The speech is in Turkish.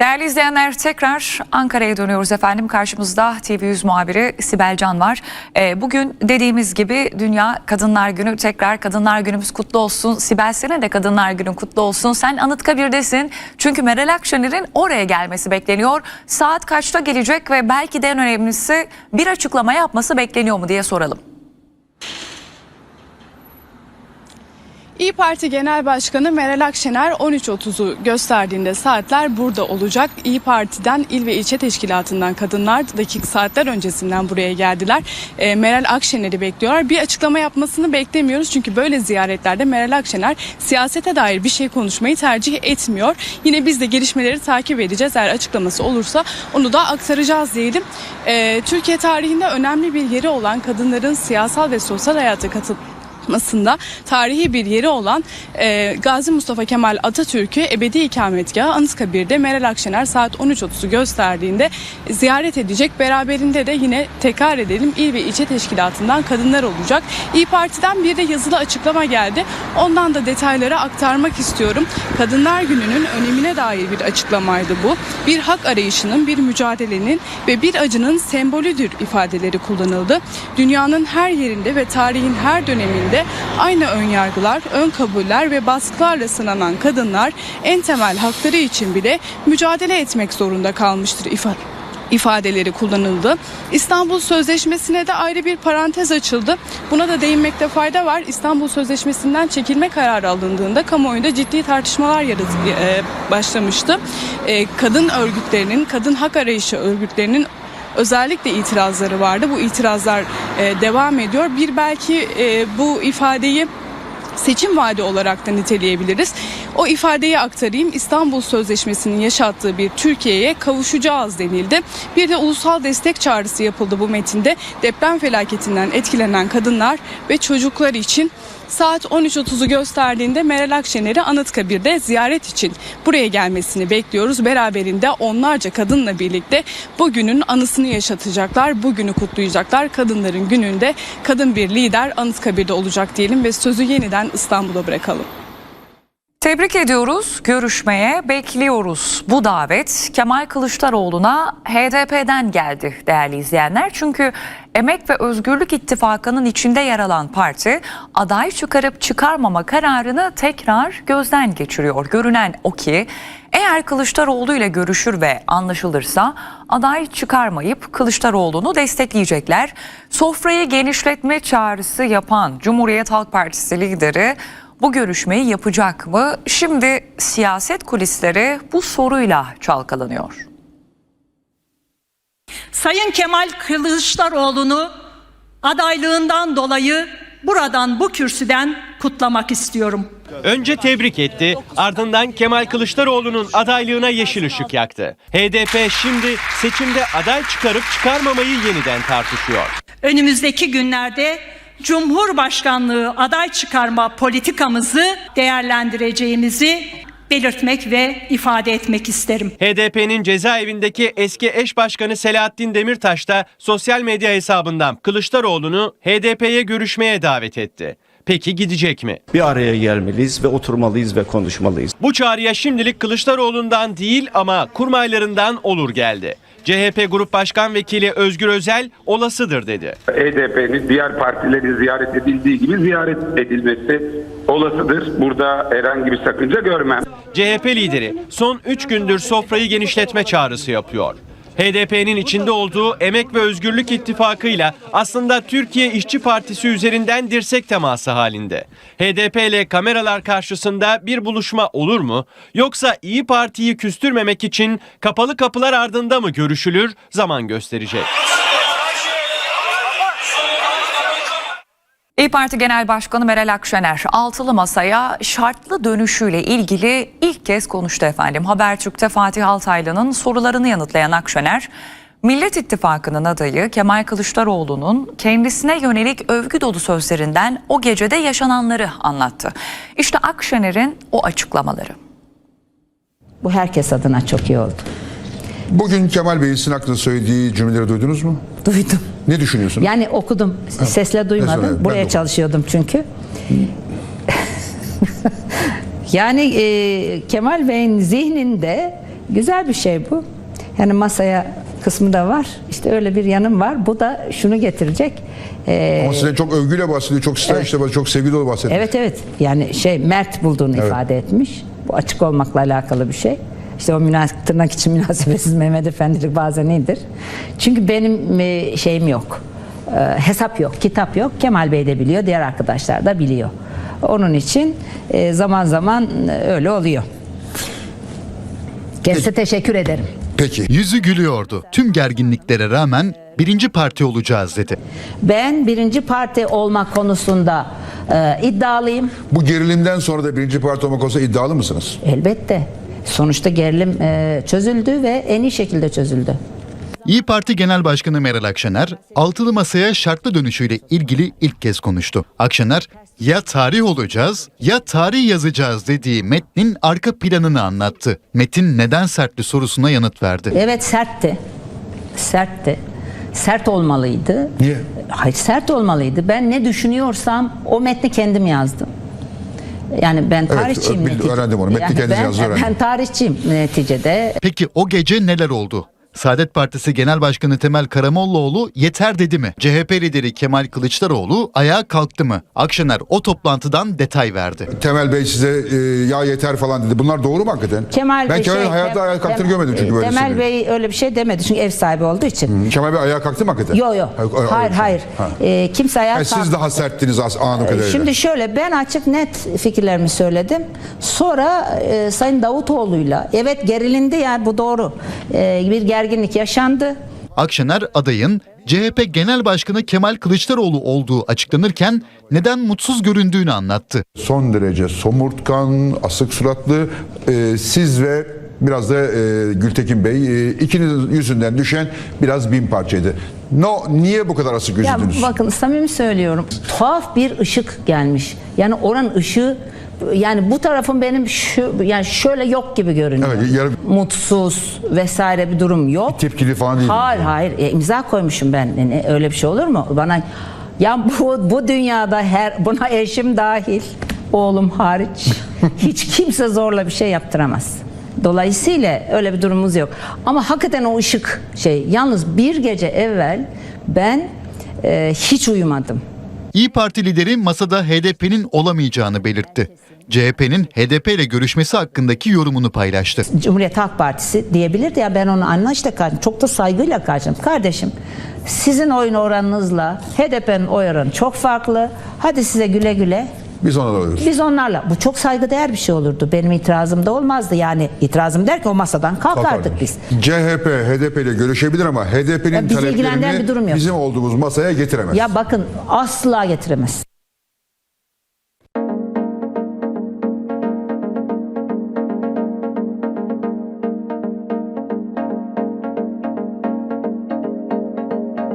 Değerli izleyenler tekrar Ankara'ya dönüyoruz efendim. Karşımızda TV100 muhabiri Sibel Can var. Ee, bugün dediğimiz gibi Dünya Kadınlar Günü. Tekrar Kadınlar Günümüz kutlu olsun. Sibel senin de Kadınlar Günün kutlu olsun. Sen Anıtkabir'desin. Çünkü Meral Akşener'in oraya gelmesi bekleniyor. Saat kaçta gelecek ve belki de en önemlisi bir açıklama yapması bekleniyor mu diye soralım. İyi Parti Genel Başkanı Meral Akşener 13.30'u gösterdiğinde saatler burada olacak. İyi Parti'den il ve ilçe teşkilatından kadınlar dakik saatler öncesinden buraya geldiler. E, Meral Akşener'i bekliyorlar. Bir açıklama yapmasını beklemiyoruz çünkü böyle ziyaretlerde Meral Akşener siyasete dair bir şey konuşmayı tercih etmiyor. Yine biz de gelişmeleri takip edeceğiz. Eğer açıklaması olursa onu da aktaracağız diyelim. E, Türkiye tarihinde önemli bir yeri olan kadınların siyasal ve sosyal hayata katıl yapmasında tarihi bir yeri olan e, Gazi Mustafa Kemal Atatürk'ü ebedi ikametgahı Anıtkabir'de Meral Akşener saat 13.30'u gösterdiğinde ziyaret edecek. Beraberinde de yine tekrar edelim il ve ilçe teşkilatından kadınlar olacak. İyi Parti'den bir de yazılı açıklama geldi. Ondan da detayları aktarmak istiyorum. Kadınlar Günü'nün önemine dair bir açıklamaydı bu. Bir hak arayışının, bir mücadelenin ve bir acının sembolüdür ifadeleri kullanıldı. Dünyanın her yerinde ve tarihin her döneminde aynı ön yargılar, ön kabuller ve baskılarla sınanan kadınlar en temel hakları için bile mücadele etmek zorunda kalmıştır ifade ifadeleri kullanıldı. İstanbul Sözleşmesi'ne de ayrı bir parantez açıldı. Buna da değinmekte fayda var. İstanbul Sözleşmesi'nden çekilme kararı alındığında kamuoyunda ciddi tartışmalar yarat- e, başlamıştı. E, kadın örgütlerinin, kadın hak arayışı örgütlerinin özellikle itirazları vardı. Bu itirazlar e, devam ediyor. Bir belki e, bu ifadeyi seçim vaadi olarak da niteleyebiliriz. O ifadeyi aktarayım. İstanbul Sözleşmesi'nin yaşattığı bir Türkiye'ye kavuşacağız denildi. Bir de ulusal destek çağrısı yapıldı bu metinde. Deprem felaketinden etkilenen kadınlar ve çocuklar için saat 13.30'u gösterdiğinde Meral Akşener'i Anıtkabir'de ziyaret için buraya gelmesini bekliyoruz. Beraberinde onlarca kadınla birlikte bugünün anısını yaşatacaklar, bugünü kutlayacaklar. Kadınların gününde kadın bir lider Anıtkabir'de olacak diyelim ve sözü yeniden İstanbul'a bırakalım. Tebrik ediyoruz, görüşmeye bekliyoruz. Bu davet Kemal Kılıçdaroğlu'na HDP'den geldi değerli izleyenler. Çünkü Emek ve Özgürlük İttifakı'nın içinde yer alan parti aday çıkarıp çıkarmama kararını tekrar gözden geçiriyor. Görünen o ki eğer Kılıçdaroğlu ile görüşür ve anlaşılırsa aday çıkarmayıp Kılıçdaroğlu'nu destekleyecekler. Sofrayı genişletme çağrısı yapan Cumhuriyet Halk Partisi lideri bu görüşmeyi yapacak mı? Şimdi siyaset kulisleri bu soruyla çalkalanıyor. Sayın Kemal Kılıçdaroğlu'nu adaylığından dolayı buradan bu kürsüden kutlamak istiyorum. Önce tebrik etti, ardından Kemal Kılıçdaroğlu'nun adaylığına yeşil ışık yaktı. HDP şimdi seçimde aday çıkarıp çıkarmamayı yeniden tartışıyor. Önümüzdeki günlerde Cumhurbaşkanlığı aday çıkarma politikamızı değerlendireceğimizi belirtmek ve ifade etmek isterim. HDP'nin cezaevindeki eski eş başkanı Selahattin Demirtaş da sosyal medya hesabından Kılıçdaroğlu'nu HDP'ye görüşmeye davet etti. Peki gidecek mi? bir araya gelmeliyiz ve oturmalıyız ve konuşmalıyız. Bu çağrıya şimdilik Kılıçdaroğlu'ndan değil ama kurmaylarından olur geldi. CHP Grup Başkan Vekili Özgür Özel olasıdır dedi. HDP'nin diğer partileri ziyaret edildiği gibi ziyaret edilmesi olasıdır. Burada herhangi bir sakınca görmem. CHP lideri son 3 gündür sofrayı genişletme çağrısı yapıyor. HDP'nin içinde olduğu Emek ve Özgürlük İttifakı'yla aslında Türkiye İşçi Partisi üzerinden dirsek teması halinde. HDP ile kameralar karşısında bir buluşma olur mu? Yoksa İyi Parti'yi küstürmemek için kapalı kapılar ardında mı görüşülür? Zaman gösterecek. İyi Parti Genel Başkanı Meral Akşener altılı masaya şartlı dönüşüyle ilgili ilk kez konuştu efendim. Habertürk'te Fatih Altaylı'nın sorularını yanıtlayan Akşener, Millet İttifakı'nın adayı Kemal Kılıçdaroğlu'nun kendisine yönelik övgü dolu sözlerinden o gecede yaşananları anlattı. İşte Akşener'in o açıklamaları. Bu herkes adına çok iyi oldu. Bugün Kemal Bey'in sizin hakkında söylediği cümleleri duydunuz mu? Duydum. Ne düşünüyorsunuz? Yani okudum. Sesle Evet, duymadım. Buraya çalışıyordum çünkü. yani e, Kemal Bey'in zihninde Güzel bir şey bu. Yani masaya kısmı da var. İşte öyle bir yanım var. Bu da şunu getirecek. Ee, Ama sizden çok övgüyle bahsediyor, çok stylish'le bahsediyor, çok sevgi dolu bahsediyor. Evet evet. Yani şey mert bulduğunu ifade etmiş. Bu açık olmakla alakalı bir şey. İşte o münas- tırnak için münasebetsiz Mehmet Efendilik bazen iyidir. Çünkü benim e, şeyim yok. E, hesap yok, kitap yok. Kemal Bey de biliyor, diğer arkadaşlar da biliyor. Onun için e, zaman zaman öyle oluyor. Kendisine teşekkür ederim. Peki. Yüzü gülüyordu. Tüm gerginliklere rağmen birinci parti olacağız dedi. Ben birinci parti olmak konusunda e, iddialıyım. Bu gerilimden sonra da birinci parti olmak olsa iddialı mısınız? Elbette. Sonuçta gerilim e, çözüldü ve en iyi şekilde çözüldü. İyi Parti Genel Başkanı Meral Akşener, altılı masaya şartlı dönüşüyle ilgili ilk kez konuştu. Akşener, ya tarih olacağız ya tarih yazacağız dediği metnin arka planını anlattı. Metin neden sertli sorusuna yanıt verdi. Evet sertti. Sertti. Sert olmalıydı. Niye? Hayır sert olmalıydı. Ben ne düşünüyorsam o metni kendim yazdım. Yani ben tarihçiyim bil- neticede. öğrendim onu. Metni kendiniz ben, yazdınız, öğrendim. Ben tarihçiyim neticede. Peki o gece neler oldu? Saadet Partisi Genel Başkanı Temel Karamollaoğlu yeter dedi mi? CHP lideri Kemal Kılıçdaroğlu ayağa kalktı mı? Akşener o toplantıdan detay verdi. Temel Bey size e, ya yeter falan dedi. Bunlar doğru mu hakikaten? Kemal ben Bey Kemal'in şey, hayatta ayağa kalktığını görmedim çünkü böyle Temel Bey öyle bir şey demedi çünkü ev sahibi olduğu için. Kemal Bey ayağa kalktı mı hakikaten? Yok yok. Hayır, Hayır şey. hayır. Ha. Ee, kimse ayağa Yani siz kalk- daha serttiniz as- anladığım kadarıyla. Şimdi şöyle ben açık net fikirlerimi söyledim. Sonra e, Sayın Davutoğlu'yla evet gerilindi yani bu doğru. E, bir gerginlik yaşandı. Akşener adayın CHP Genel Başkanı Kemal Kılıçdaroğlu olduğu açıklanırken neden mutsuz göründüğünü anlattı. son derece somurtkan, asık suratlı e, siz ve biraz da e, Gültekin Bey e, ikiniz yüzünden düşen biraz bin parçaydı. No, niye bu kadar asık Ya gözükdünüz? bakın samimi söylüyorum. Tuhaf bir ışık gelmiş. Yani oranın ışığı yani bu tarafın benim şu yani şöyle yok gibi görünüyor. Evet, yarı- Mutsuz vesaire bir durum yok. Tepkili falan değil. Hayır hayır E, imza koymuşum ben. Ne- öyle bir şey olur mu? Bana ya bu bu dünyada her buna eşim dahil oğlum hariç hiç kimse zorla bir şey yaptıramaz. Dolayısıyla öyle bir durumumuz yok. Ama hakikaten o ışık şey yalnız bir gece evvel ben e, hiç uyumadım. İyi Parti lideri masada HDP'nin olamayacağını belirtti. CHP'nin HDP ile görüşmesi hakkındaki yorumunu paylaştı. Cumhuriyet Halk Partisi diyebilirdi ya ben onu anlayışla karşım çok da saygıyla karşım. Kardeşim sizin oyun oranınızla HDP'nin oy oranı çok farklı. Hadi size güle güle. Biz ona da alıyoruz. Biz onlarla bu çok saygıdeğer bir şey olurdu. Benim itirazım da olmazdı. Yani itirazım der ki o masadan kalkardık biz. CHP, HDP ile görüşebilir ama Ya HDP'nin bizi ilgilendiren bir durum taleplerini yok. bizim olduğumuz masaya getiremez. Ya bakın asla getiremez.